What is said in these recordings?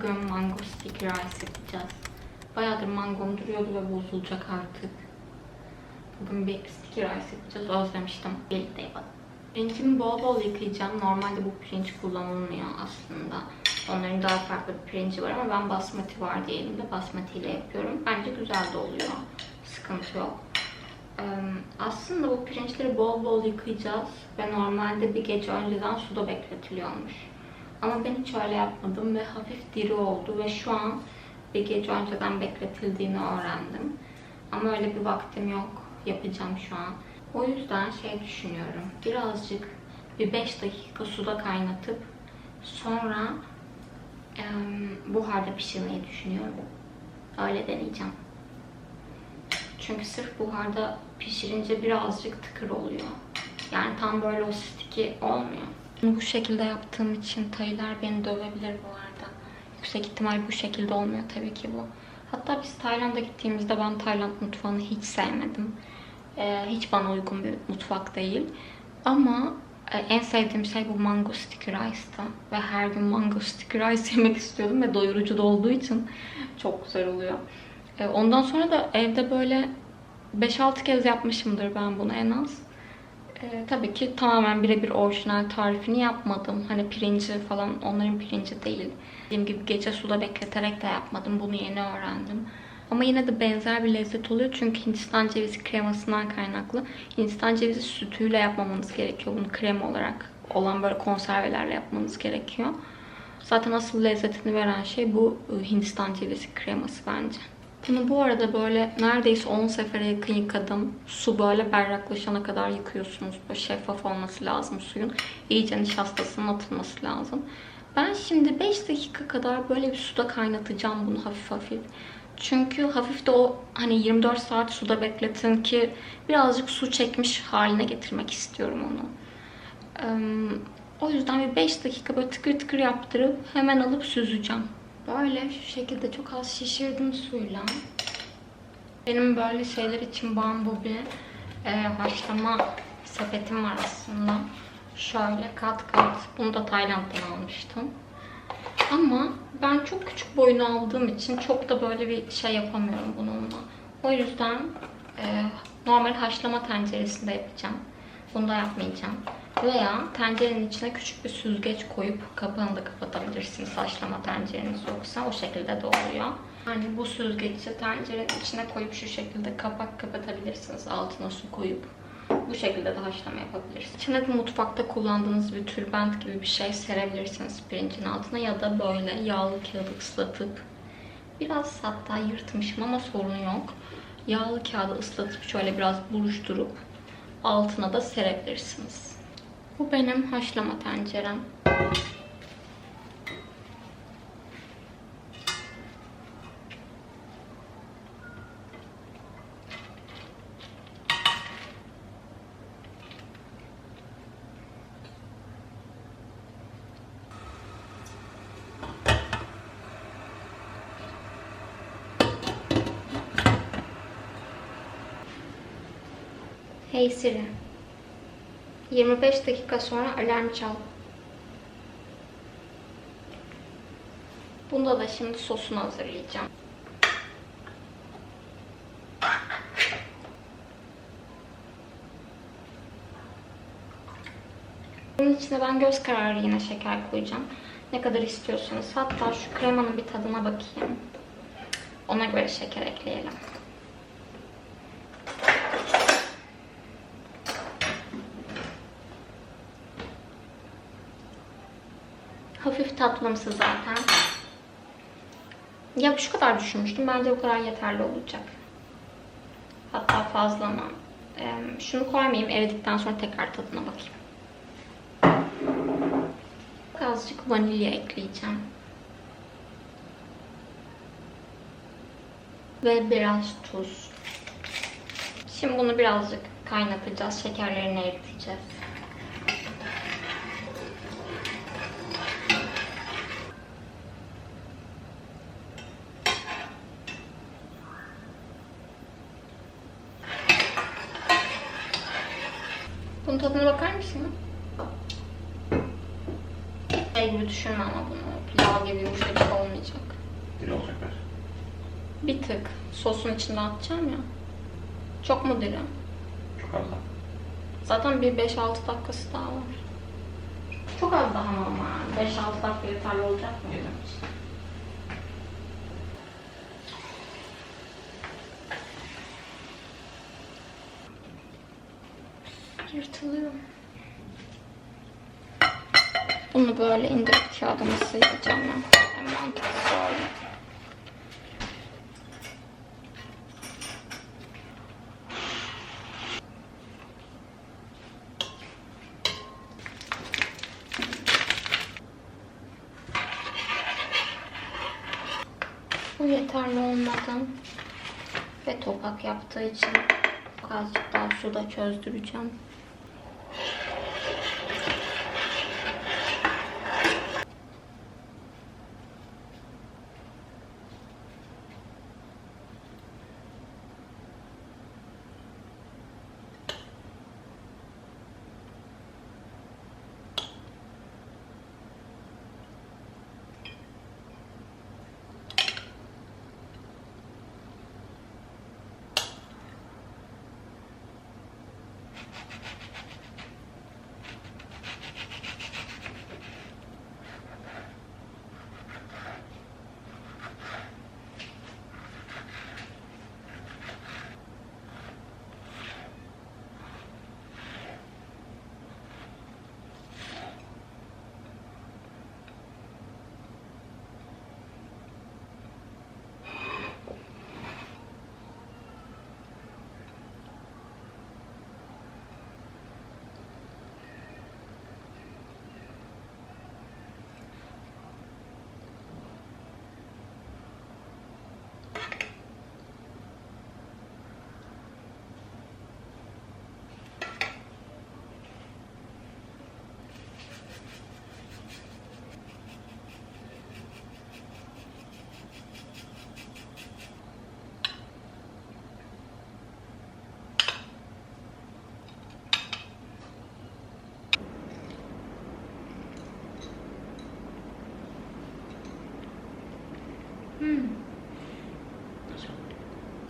Bugün mango sticky rice yapacağız. Bayağıdır mangom duruyordu ve bozulacak artık. Bugün bir sticky rice yapacağız. Özlemiştim. Birlikte yapalım. Pirincimi bol bol yıkayacağım. Normalde bu pirinç kullanılmıyor aslında. Onların daha farklı bir pirinci var ama ben basmati var diye elimde basmati ile yapıyorum. Bence güzel de oluyor. Sıkıntı yok. Aslında bu pirinçleri bol bol yıkayacağız ve normalde bir gece önceden suda bekletiliyormuş. Ama ben hiç öyle yapmadım ve hafif diri oldu ve şu an bir gece önceden bekletildiğini öğrendim. Ama öyle bir vaktim yok. Yapacağım şu an. O yüzden şey düşünüyorum. Birazcık bir 5 dakika suda kaynatıp sonra em, buharda pişirmeyi düşünüyorum. Öyle deneyeceğim. Çünkü sırf buharda pişirince birazcık tıkır oluyor. Yani tam böyle o sticky olmuyor. Bu şekilde yaptığım için tayılar beni dövebilir bu arada. Yüksek ihtimal bu şekilde olmuyor tabii ki bu. Hatta biz Tayland'a gittiğimizde ben Tayland mutfağını hiç sevmedim. Ee, hiç bana uygun bir mutfak değil. Ama e, en sevdiğim şey bu mango sticky rice'tı. Ve her gün mango sticky rice yemek istiyordum ve doyurucu da olduğu için çok güzel oluyor. E, Ondan sonra da evde böyle 5-6 kez yapmışımdır ben bunu en az. E, tabii ki tamamen birebir orijinal tarifini yapmadım. Hani pirinci falan onların pirinci değil. Dediğim gibi gece suda bekleterek de yapmadım. Bunu yeni öğrendim. Ama yine de benzer bir lezzet oluyor. Çünkü Hindistan cevizi kremasından kaynaklı. Hindistan cevizi sütüyle yapmamanız gerekiyor. Bunu krema olarak olan böyle konservelerle yapmanız gerekiyor. Zaten asıl lezzetini veren şey bu e, Hindistan cevizi kreması bence. Bunu bu arada böyle neredeyse 10 sefere yakın yıkadım. Su böyle berraklaşana kadar yıkıyorsunuz. Böyle şeffaf olması lazım suyun. İyice nişastasının atılması lazım. Ben şimdi 5 dakika kadar böyle bir suda kaynatacağım bunu hafif hafif. Çünkü hafif de o hani 24 saat suda bekletin ki birazcık su çekmiş haline getirmek istiyorum onu. O yüzden bir 5 dakika böyle tıkır tıkır yaptırıp hemen alıp süzeceğim. Böyle şu şekilde çok az şişirdim suyla. Benim böyle şeyler için bambu bir e, haşlama sepetim var aslında. Şöyle kat kat. Bunu da Tayland'dan almıştım. Ama ben çok küçük boyunu aldığım için çok da böyle bir şey yapamıyorum bununla. O yüzden e, normal haşlama tenceresinde yapacağım. Bunu da yapmayacağım. Veya tencerenin içine küçük bir süzgeç koyup kapağını da kapatabilirsiniz haşlama tencereniz yoksa. O şekilde de oluyor. Yani bu süzgeci tencerenin içine koyup şu şekilde kapak kapatabilirsiniz altına su koyup. Bu şekilde de haşlama yapabilirsiniz. İçine de mutfakta kullandığınız bir tülbent gibi bir şey serebilirsiniz pirincin altına ya da böyle yağlı kağıdı ıslatıp biraz hatta yırtmışım ama sorun yok. Yağlı kağıdı ıslatıp şöyle biraz buruşturup altına da serebilirsiniz. Bu benim haşlama tencerem. Hey Siri. 25 dakika sonra alarm çal. Bunda da şimdi sosunu hazırlayacağım. Bunun içine ben göz kararı yine şeker koyacağım. Ne kadar istiyorsanız. Hatta şu kremanın bir tadına bakayım. Ona göre şeker ekleyelim. Hafif tatlımsı zaten. Ya şu kadar düşünmüştüm. Bence bu kadar yeterli olacak. Hatta fazla ama. Ee, şunu koymayayım. Eridikten sonra tekrar tadına bakayım. Azıcık vanilya ekleyeceğim. Ve biraz tuz. Şimdi bunu birazcık kaynatacağız. Şekerlerini eriteceğiz. bakar mısın? Şey gibi düşünme ama bunu. Pilav gibi yumuşacık olmayacak. Dil olacak ver. Bir tık. Sosun içinde atacağım ya. Çok mu dilim? Çok az daha. Zaten bir 5-6 dakikası daha var. Çok az daha ama 5-6 dakika yeterli olacak mı? Yeter. İçin? Yırtılıyor. Bunu böyle indirip kağıdımı sıyıracağım ben. En mantıklısı öyle. Bu yeterli olmadan ve topak yaptığı için azıcık daha suda çözdüreceğim. Hmm.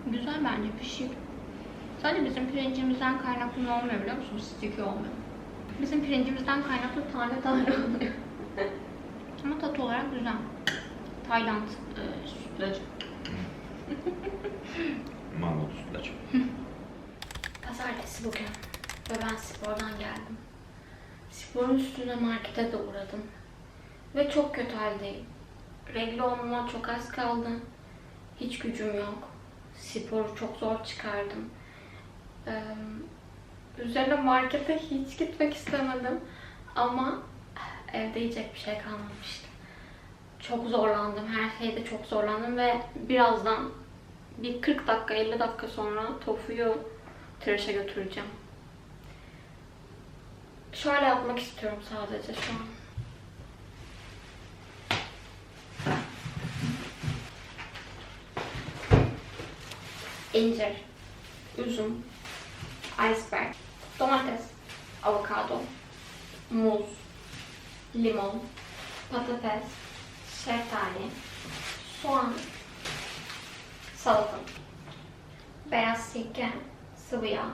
Güzel bence pişiyor. Sadece bizim pirincimizden kaynaklı ne olmuyor biliyor musunuz? Sticky olmuyor. Bizim pirincimizden kaynaklı tane tane oluyor. Ama tat olarak güzel. Tayland e, sütlacı. Mango sütlaç. Pazartesi bugün ve ben spordan geldim. Sporun üstüne markete de uğradım. Ve çok kötü haldeyim. Regl olmama çok az kaldı. Hiç gücüm yok. Sporu çok zor çıkardım. Ee, üzerine markete hiç gitmek istemedim. Ama evde yiyecek bir şey kalmamıştı. Çok zorlandım. Her şeyde çok zorlandım ve birazdan bir 40 dakika 50 dakika sonra tofuyu tıraşa götüreceğim. Şöyle yapmak istiyorum sadece şu an. İncir, üzüm, iceberg, domates, avokado, muz, limon, patates, şeftali, soğan, salata, beyaz sirke, sıvı yağ,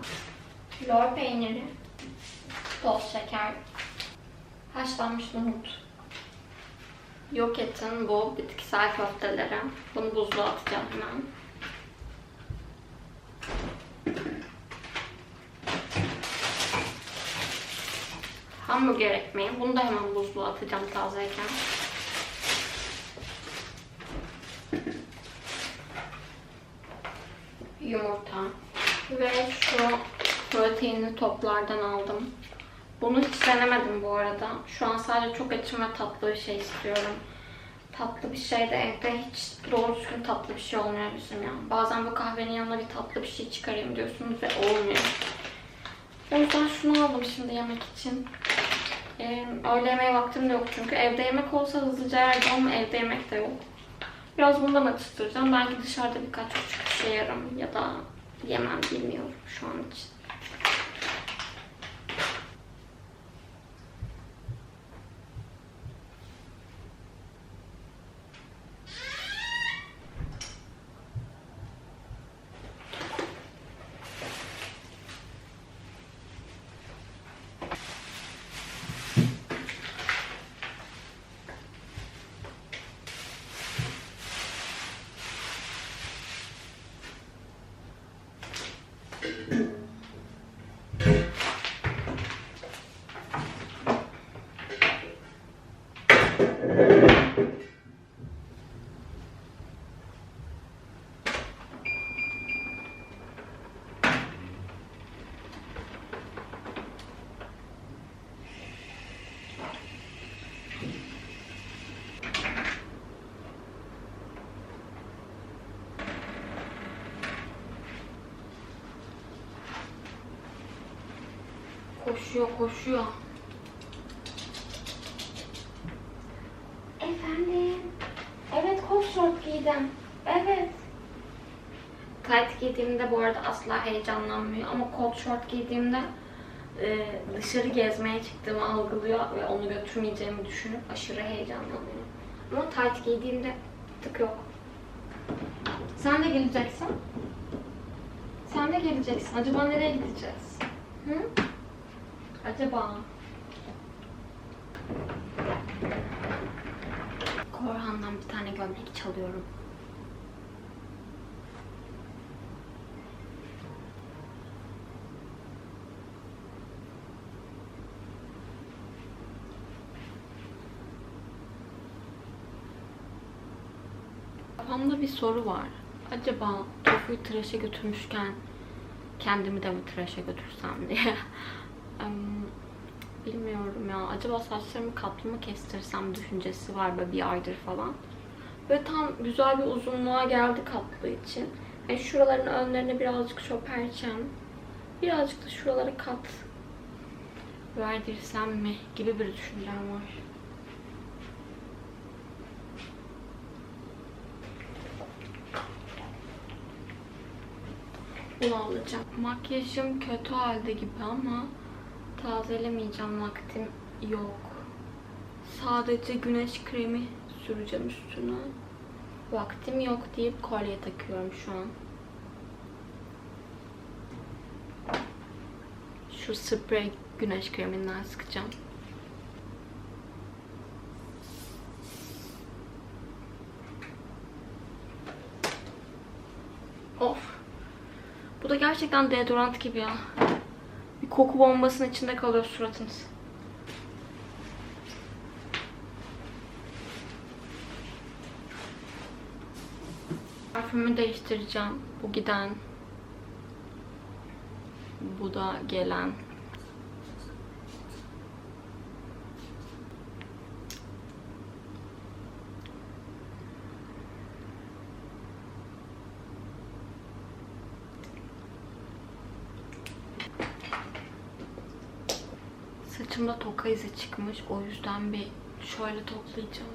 lor peyniri, toz şeker, haşlanmış nohut. Yok etin bu bitkisel köfteleri. Bunu buzluğa atacağım hemen. Hamburger ekmeği. Bunu da hemen buzluğa atacağım tazeyken. Yumurta. Ve şu proteinli toplardan aldım. Bunu hiç denemedim bu arada. Şu an sadece çok açım ve tatlı bir şey istiyorum. Tatlı bir şey de evde hiç doğru düzgün tatlı bir şey olmuyor bizim ya. Bazen bu kahvenin yanına bir tatlı bir şey çıkarayım diyorsunuz ve olmuyor. O yüzden şunu aldım şimdi yemek için. Ee, öğle yemeği vaktim de yok çünkü. Evde yemek olsa hızlıca yerdim ama evde yemek de yok. Biraz bundan atıştıracağım. Belki dışarıda birkaç küçük bir şey yerim ya da yemem bilmiyorum şu an için. Koşuyor, koşuyor. Efendim? Evet, kot şort giydim. Evet. Tight giydiğimde bu arada asla heyecanlanmıyor ama kot şort giydiğimde e, dışarı gezmeye çıktığımı algılıyor ve onu götürmeyeceğimi düşünüp aşırı heyecanlanıyor. Ama tight giydiğimde tık yok. Sen de geleceksin. Sen de geleceksin. Acaba nereye gideceğiz? Hı? Acaba? Korhan'dan bir tane gömlek çalıyorum. Kafamda bir soru var. Acaba Tofu'yu tıraşa götürmüşken kendimi de mi tıraşa götürsem diye. Em, Bilmiyorum ya. Acaba saçlarımı katlı mı kestirsem düşüncesi var böyle bir aydır falan. Böyle tam güzel bir uzunluğa geldi katlı için. Yani şuraların önlerine birazcık şöperçem. Birazcık da şuralara kat verdirsem mi gibi bir düşüncem var. Bunu alacağım. Makyajım kötü halde gibi ama tazelemeyeceğim vaktim yok. Sadece güneş kremi süreceğim üstüne. Vaktim yok deyip kolye takıyorum şu an. Şu sprey güneş kreminden sıkacağım. Of. Bu da gerçekten deodorant gibi ya. Koku bombasının içinde kalıyor suratınız. Parfümü değiştireceğim. Bu giden. Bu da gelen. Saçımda toka izi çıkmış. O yüzden bir şöyle toplayacağım.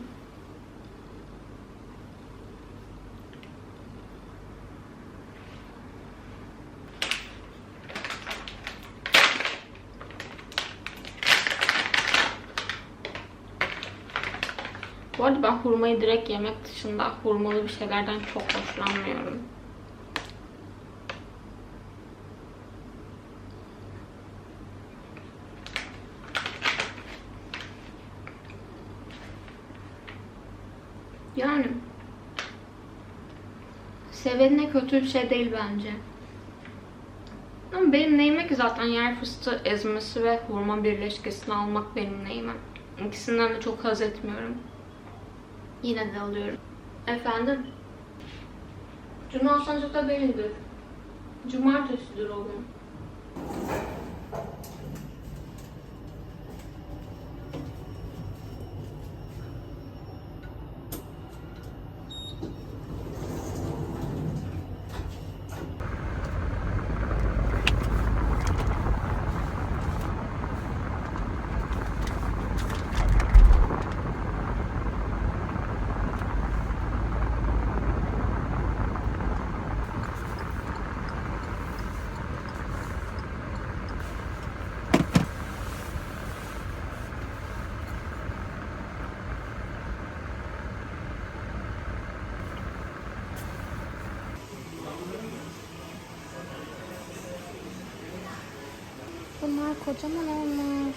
Bu arada ben hurmayı direkt yemek dışında hurmalı bir şeylerden çok hoşlanmıyorum. Yani sevenine kötü bir şey değil bence. Ama benim neyime ki zaten yer fıstığı ezmesi ve hurma birleşkesini almak benim neyime. İkisinden de çok haz etmiyorum. Yine de alıyorum. Efendim? Cuma Alsancak'ta benidir. Cumartesidir o gün. Kocaman olmuş.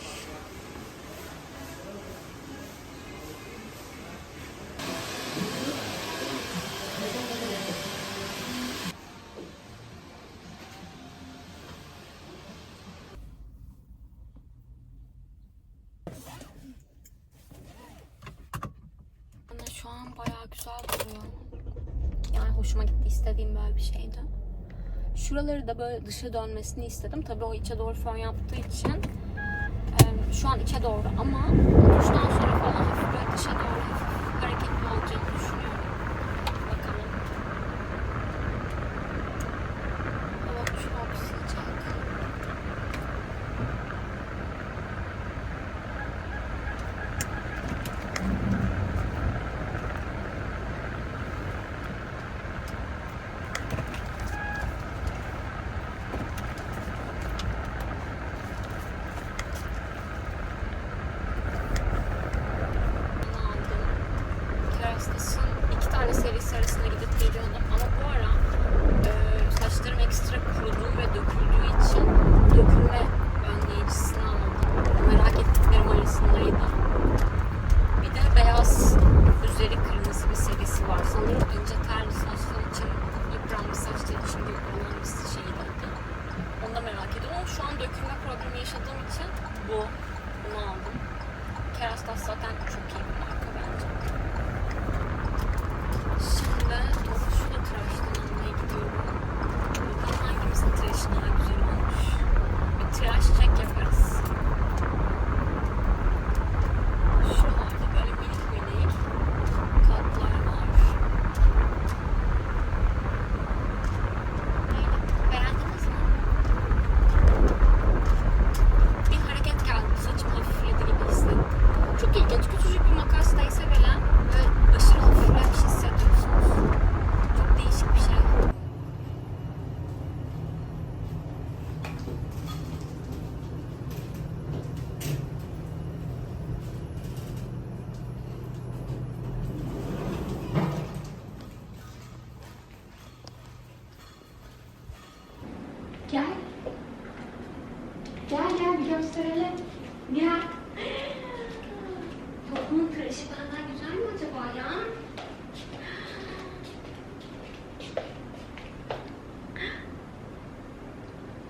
Bana şu an bayağı güzel duruyor. Yani hoşuma gitti. istediğim böyle bir şeydi. Şuraları da böyle dışa dönmesini istedim. Tabii o içe doğru fön yaptığı için şu an içe doğru ama duştan sonra falan böyle dışa doğru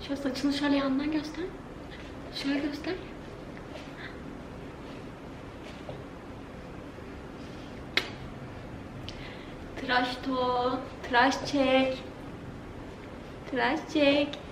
Şöyle saçını şöyle yandan göster. Şöyle göster. Tıraş to, tıraş çek. Tıraş çek.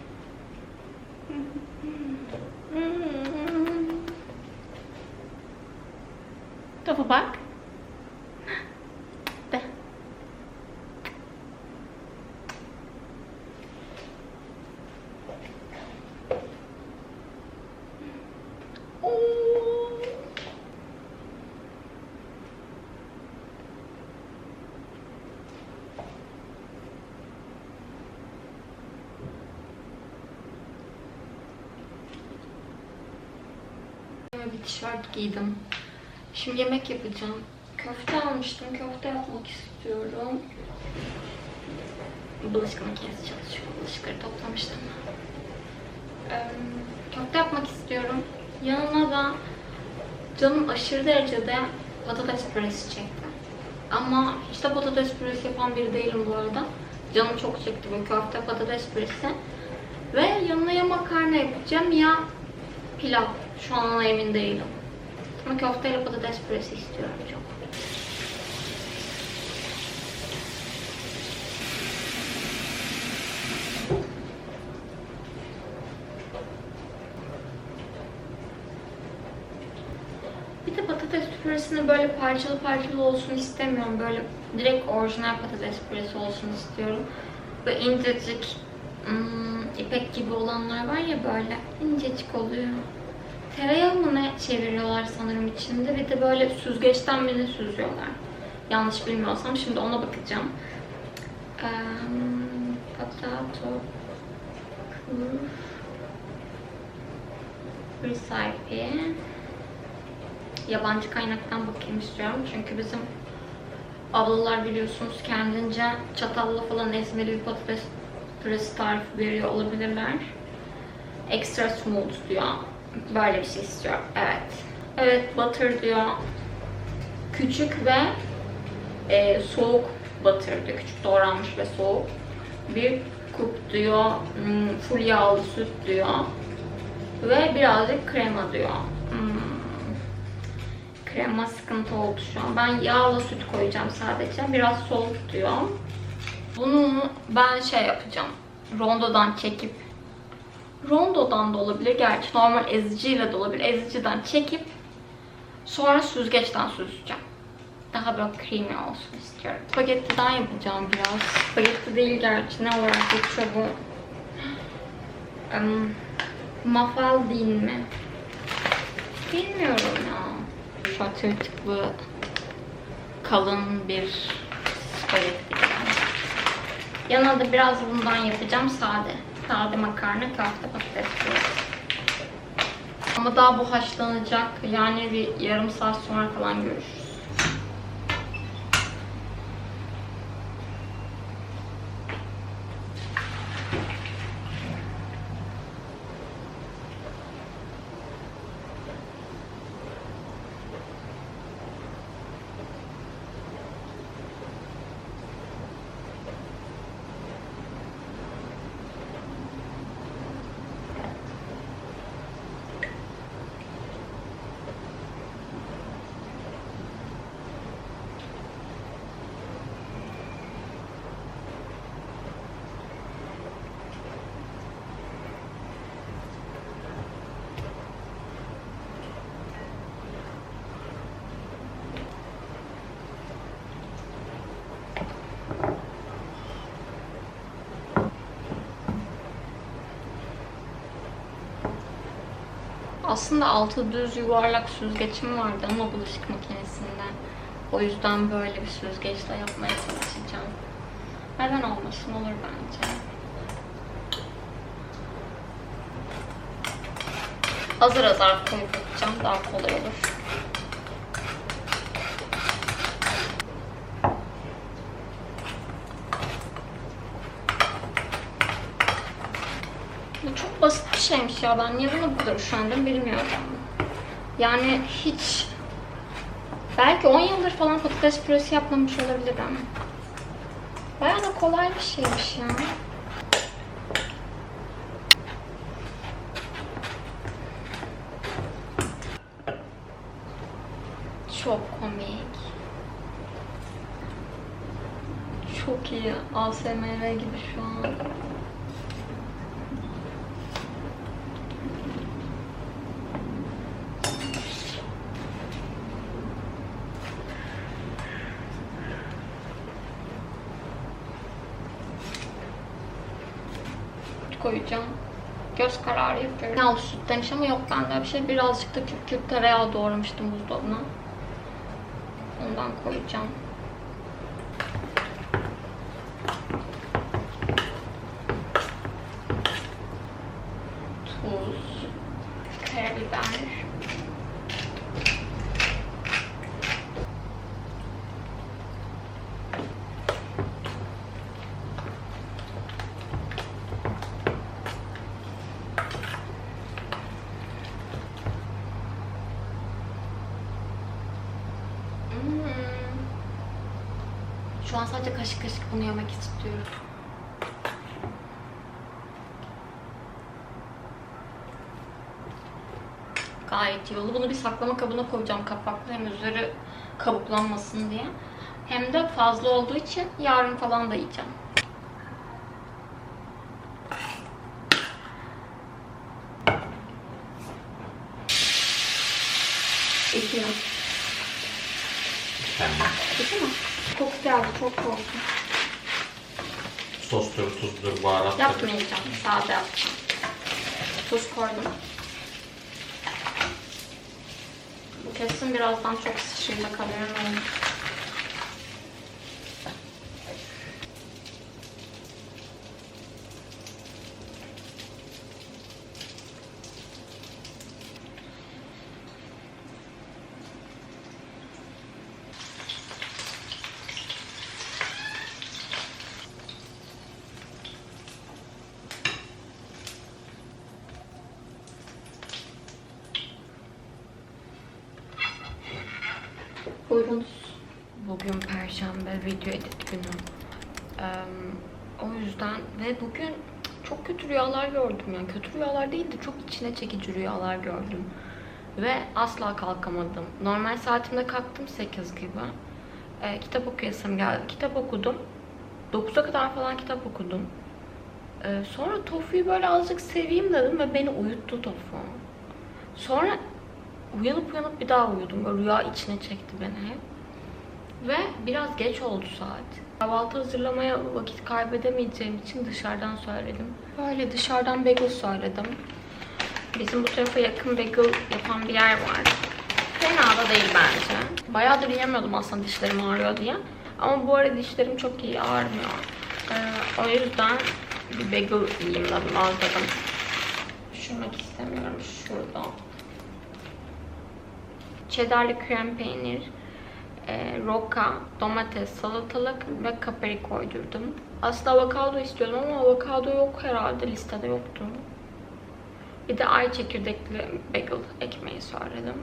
Bir tişört giydim. Şimdi yemek yapacağım. Köfte almıştım. Köfte yapmak istiyorum. Bulaşık makinesi çalışıyor. Bulaşıkları toplamıştım. Ee, köfte yapmak istiyorum. Yanına da canım aşırı derecede patates püresi çekti. Ama hiç de patates püresi yapan biri değilim bu arada. Canım çok çekti bu köfte patates püresi. Ve yanına ya makarna yapacağım ya pilav. Şu an ona emin değilim. Ama köfteyle patates püresi istiyorum çok. Bir de patates püresini böyle parçalı parçalı olsun istemiyorum. Böyle direkt orijinal patates püresi olsun istiyorum. Böyle incecik, hmm, ipek gibi olanlar var ya böyle incecik oluyor. Tereyağı mı ne çeviriyorlar sanırım içinde. Bir de böyle süzgeçten mi ne süzüyorlar. Yanlış bilmiyorsam şimdi ona bakacağım. Eee potato recipe yabancı kaynaktan bakayım istiyorum. Çünkü bizim ablalar biliyorsunuz kendince çatalla falan ezmeli bir patates püresi tarifi veriyor olabilirler. Extra smooth diyor. Böyle bir şey istiyorum. Evet. Evet butter diyor. Küçük ve e, soğuk butter diyor. Küçük doğranmış ve soğuk. Bir kup diyor. hmm, Full yağlı süt diyor. Ve birazcık krema diyor. Hmm. Krema sıkıntı oldu şu an. Ben yağlı süt koyacağım sadece. Biraz soğuk diyor. Bunu ben şey yapacağım. Rondodan çekip Rondodan da olabilir. Gerçi normal eziciyle de olabilir. Eziciden çekip sonra süzgeçten süzeceğim. Daha böyle creamy olsun istiyorum. Spagettiden yapacağım biraz. Spagetti değil gerçi. Ne olarak geçiyor bu? Um, Mafaldin mi? Bilmiyorum ya. Şöyle tırtıklı kalın bir spagetti. Yanına da biraz bundan yapacağım sade. Sade makarna, köfte, patates. Ama daha bu haşlanacak. Yani bir yarım saat sonra falan görüşürüz. Aslında altı düz yuvarlak süzgecim vardı ama bulaşık makinesinde. O yüzden böyle bir süzgeçle yapmaya çalışacağım. Neden olmasın olur bence. Azar azar koyup yapacağım daha kolay olur. Bu çok ya. Ben niye bunu bu kadar üşendim bilmiyorum. Yani hiç... Belki 10 yıldır falan patates püresi yapmamış olabilirim. Bayağı da kolay bir şeymiş ya. Çok komik. Çok iyi. ASMR gibi şu an. koyacağım. Göz kararı yapıyorum. Yağlı süt demiş ama yok bende bir şey. Birazcık da küp küp tereyağı doğramıştım buzdolabına. Ondan koyacağım. Tuz. Karabiber. Hmm. Şu an sadece kaşık kaşık bunu yemek istiyorum. Gayet iyi oldu. Bunu bir saklama kabına koyacağım kapaklı hem üzeri kabuklanmasın diye. Hem de fazla olduğu için yarın falan da yiyeceğim. Çok korktum. Sostur, tuzdur, baharattur. Yapmayacağım, sade yapacağım. Tuz koydum. Bu kesin birazdan çok sıçrayacak haberim oldu. Buyurunuz. Bugün Perşembe video edit günü. Eee, o yüzden bugün çok kötü rüyalar gördüm yani kötü rüyalar değil de çok içine çekici rüyalar gördüm. Ve asla kalkamadım. Normal saatimde kalktım 8 gibi. Eee, kitap okuyasım geldi. Kitap okudum. 9'a kadar falan kitap okudum. Eee, sonra Tofu'yu böyle azıcık seveyim dedim ve beni uyuttu Tofu. Sonra uyanıp uyanıp bir daha uyudum. Böyle rüya içine çekti beni hep. Ve biraz geç oldu saat. Kahvaltı hazırlamaya vakit kaybedemeyeceğim için dışarıdan söyledim. Böyle dışarıdan bagel söyledim. Bizim bu tarafa yakın bagel yapan bir yer var. Fena da değil bence. Bayağıdır yemiyordum aslında dişlerim ağrıyor diye. Ama bu arada dişlerim çok iyi ağrımıyor. Ee, o yüzden bir bagel yiyeyim dedim, az dedim. Düşürmek istemiyorum şurada. Cheddarlı krem peynir, e, roka, domates, salatalık ve kapari koydurdum. Aslında avokado istiyordum ama avokado yok herhalde listede yoktu. Bir de ay çekirdekli bagel ekmeği söyledim.